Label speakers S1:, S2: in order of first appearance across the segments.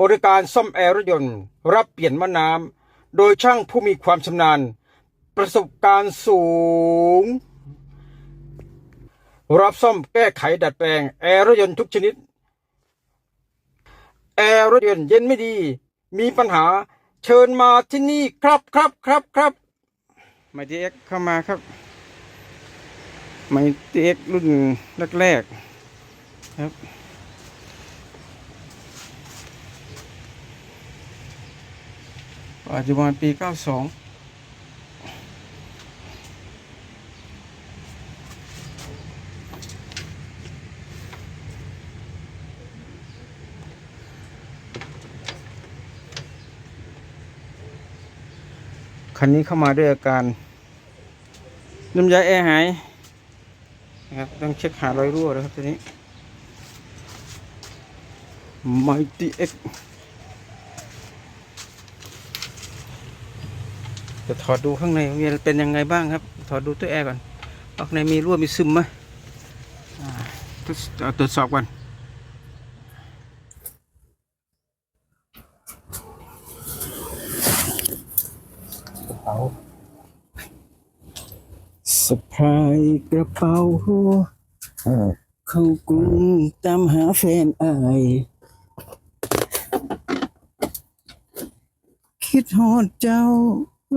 S1: บริการซ่อมแอร์รถยนต์รับเปลี่ยนมะน้ำโดยช่างผู้มีความชำนาญ ประสบการณ์สูง รับซ่อมแก้ไขดัดแปลงแอร์รถยนต์ทุกชนิด แอร์รถยนต์เย็นไม่ดี มีปัญหาเชิญมาที่นี่ครับครับครับครับไมทีเอ็กเข้ามาครับไมทีเอ็กรุ่นแรกๆครับ ปัจจุบันปี 92คันนี้เข้ามาด้วยอาการน้ำยาแอร์หายนะครับต้องเช็คหารอยรั่วนะครับตัวนี้ Mighty X จะถอดดูข้างในมีเป็นยังไงบ้างครับ ถอดดูตัวแอร์ก่อนข้างในมีรั่วมีซึมไหมอ่าตรวจสอบก่อนกระเป๋าสะพายกระเป๋าเข้ากรุงตามหาแฟนอายคิดฮอดเจ้า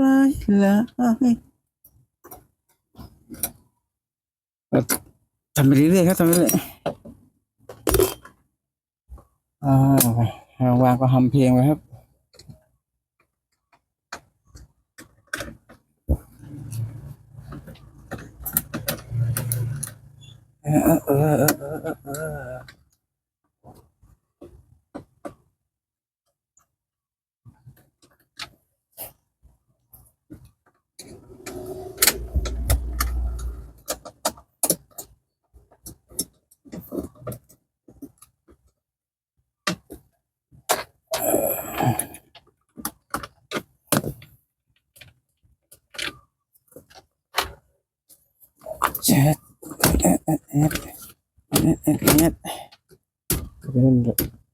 S1: ร้ายหลายเอ่อทำไปเรื่อยๆครับทำไปเรื่อยๆอ่าวางก็ทำเพลงไว้ครับเออเออเออเออเออเออ แชท แอดแอดแอดแอดแอดแอดเป็น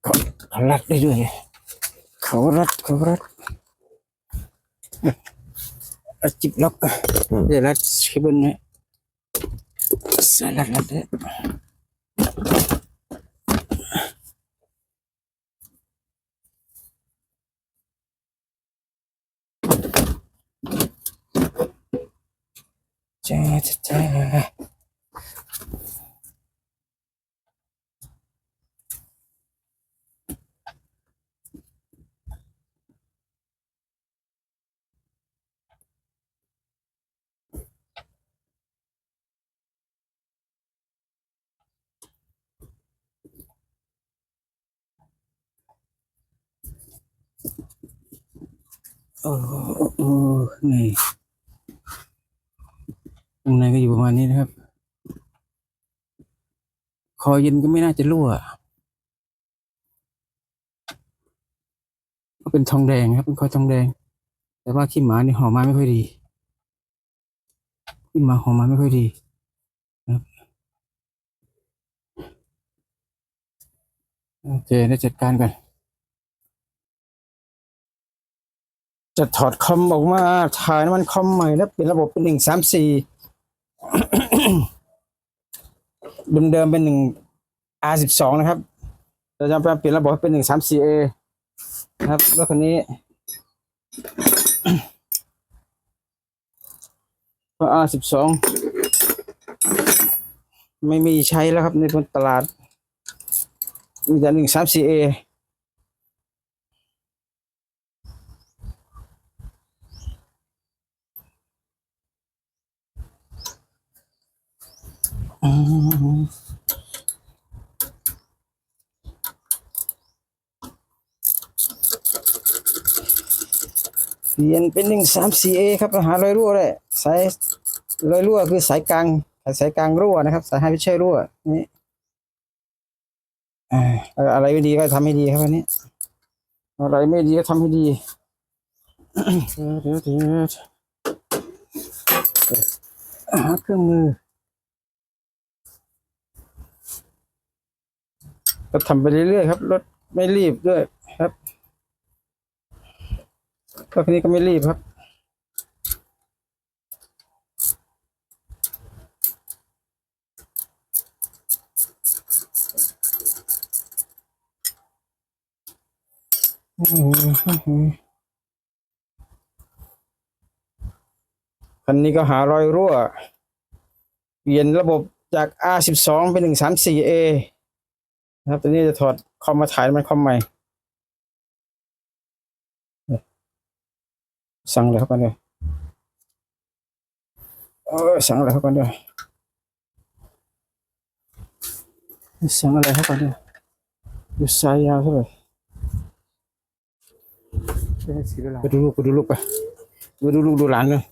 S1: เขาเขารัดได้ด้วยเขารัดเขารัดเอาจิบล็อกเดี๋ยวรัดเคเบิลนะสลัดรัดเลยจ๊ดแจ๊ด โอ้โอ้นี่ข้างในก็อยู่ประมาณนี้นะครับ คอเย็นก็ไม่น่าจะรั่ว ก็เป็นทองแดงครับ เป็นคอทองแดง แต่ว่าขี้หมานี่ห่อมาไม่ค่อยดีขี้หมาห่อมาไม่ค่อยดีครับโอเคได้จัดการกัน จะถอดคอมออกมาถ่ายน้ำมันคอมใหม่แล้วเปลี่ยนระบบเป็นหนึ่งสามสี่เดิมๆเป็นหนึ่ง R สิบสองนะครับเราจะเปลี่ยนระบบให้เป็นหนึ่งสามสี่เอนะครับแล้วคนนี้ก็ R สิบสองไม่มีใช้แล้วครับในตลาดมีแต่หนึ่งสามสี่เอ อืม เปลี่ยนเป็นหนึ่งสามสี่เอครับหารอยรั่วเลยสายรอยรั่วคือสายกลางสายกลางรั่วนะครับ สายไฮไม่ใช่รั่วนี่อะไรไม่ดีก็ทำให้ดีครับวันนี้ อะไรไม่ดีก็ทำให้ดีเดี๋ยวเดี๋ยวเดี๋ยวหาเครื่องมือก็ทำไปเรื่อยๆครับรถไม่รีบด้วยครับ รถคันนี้ก็ไม่รีบครับ คันนี้ก็หารอยรั่ว เปลี่ยนระบบจาก R12 เป็น 134A นะครับตอนนี้จะถอดคอมมาถ่ายมันคอมใหม่ สั่งเลยครับกันเลยเออสั่งอะไรครับกันเลยสั่งอะไรครับกันเลยดูสายยาวเท่าไหร่
S2: เป็นสีอะไร
S1: ไปดูลูกไปดูลูกไปดูดูลูกดูหลานเลย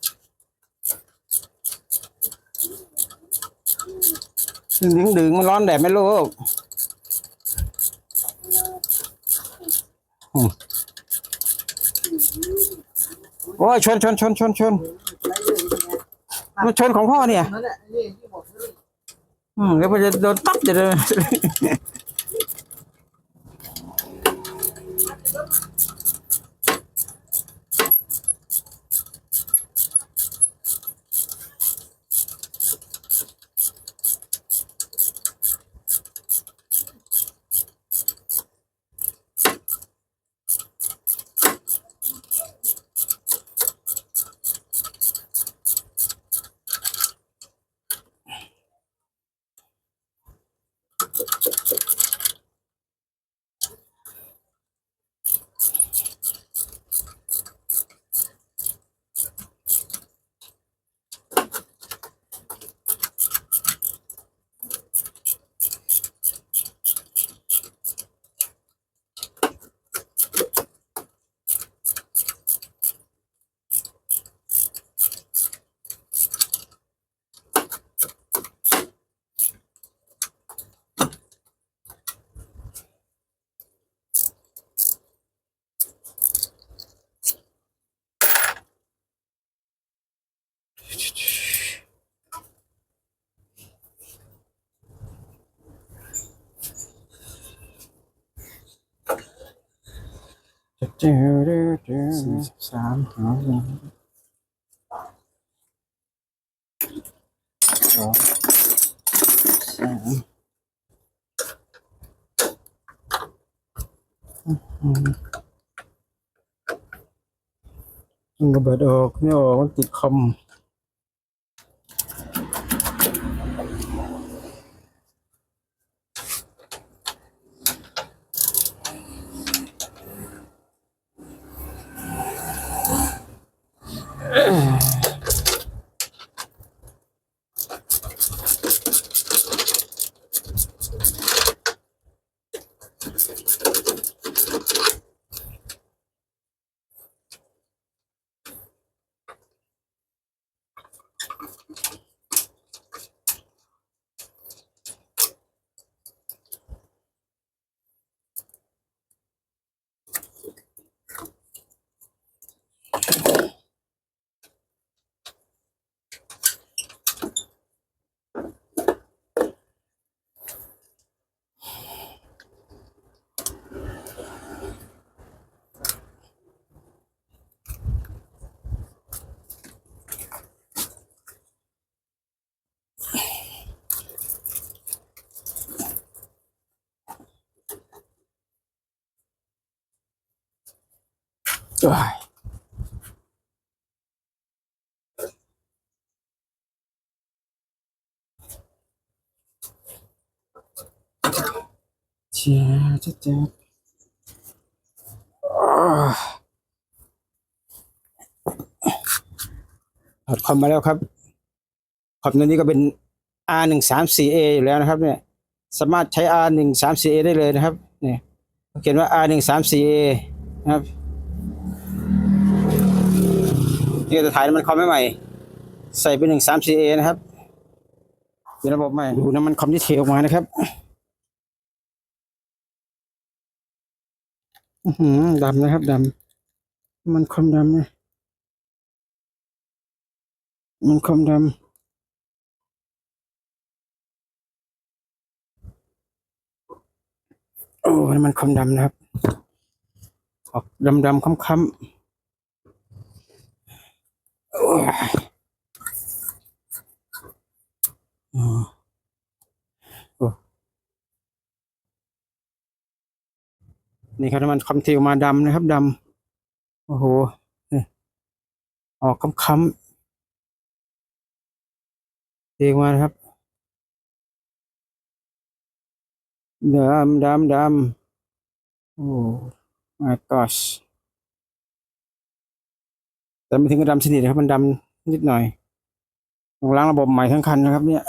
S1: ดึงดึงมันร้อนแดดไหม่ลูก อืมโอ้ยชนชนชนชนชนมันชนของพ่อเนี่ย
S2: นั่นแหละนี่ที่บอกเลย
S1: อืมแล้วมันจะโดนตับจะเลย สี่สิบสามสองสองสามมันระเบิดออกไม่ออกมันติดคอม เอ้ยเจ้าเจ้าเจ้าถอดคอมมาแล้วครับคอมตัวนี้ก็เป็น R หนึ่งสามสี่ A อยู่แล้วนะครับ เนี่ย สามารถใช้ R หนึ่งสามสี่ A ได้เลยนะครับ เนี่ยเขียนว่า R หนึ่งสามสี่ A นะครับ นี่จะถ่ายน้ำมันคอมใหม่ ใส่เป็นหนึ่งสามสี่เอนะครับเป็นระบบใหม่ ดูน้ำมันคอมที่เทออกมานะครับอือหือดำนะครับดำน้ำมันคอมดำนะน้ำมันคอมดโอ้น้ำมันความดำนะครับ ออกดำดำค้ำๆโอ้ยอ๋อโอ้ นี่ครับน้ำมันควาเทออกมาดำนะครับดำโอ้โหนี่ออกค้ำๆเทออกมานะครับดำดำดำโอ้ my gosh แต่ไม่ถึงกับดำสนิทนะครับ มันดำนิดหน่อยต้องล้างระบบใหม่ทั้งคันนะครับ เนี่ย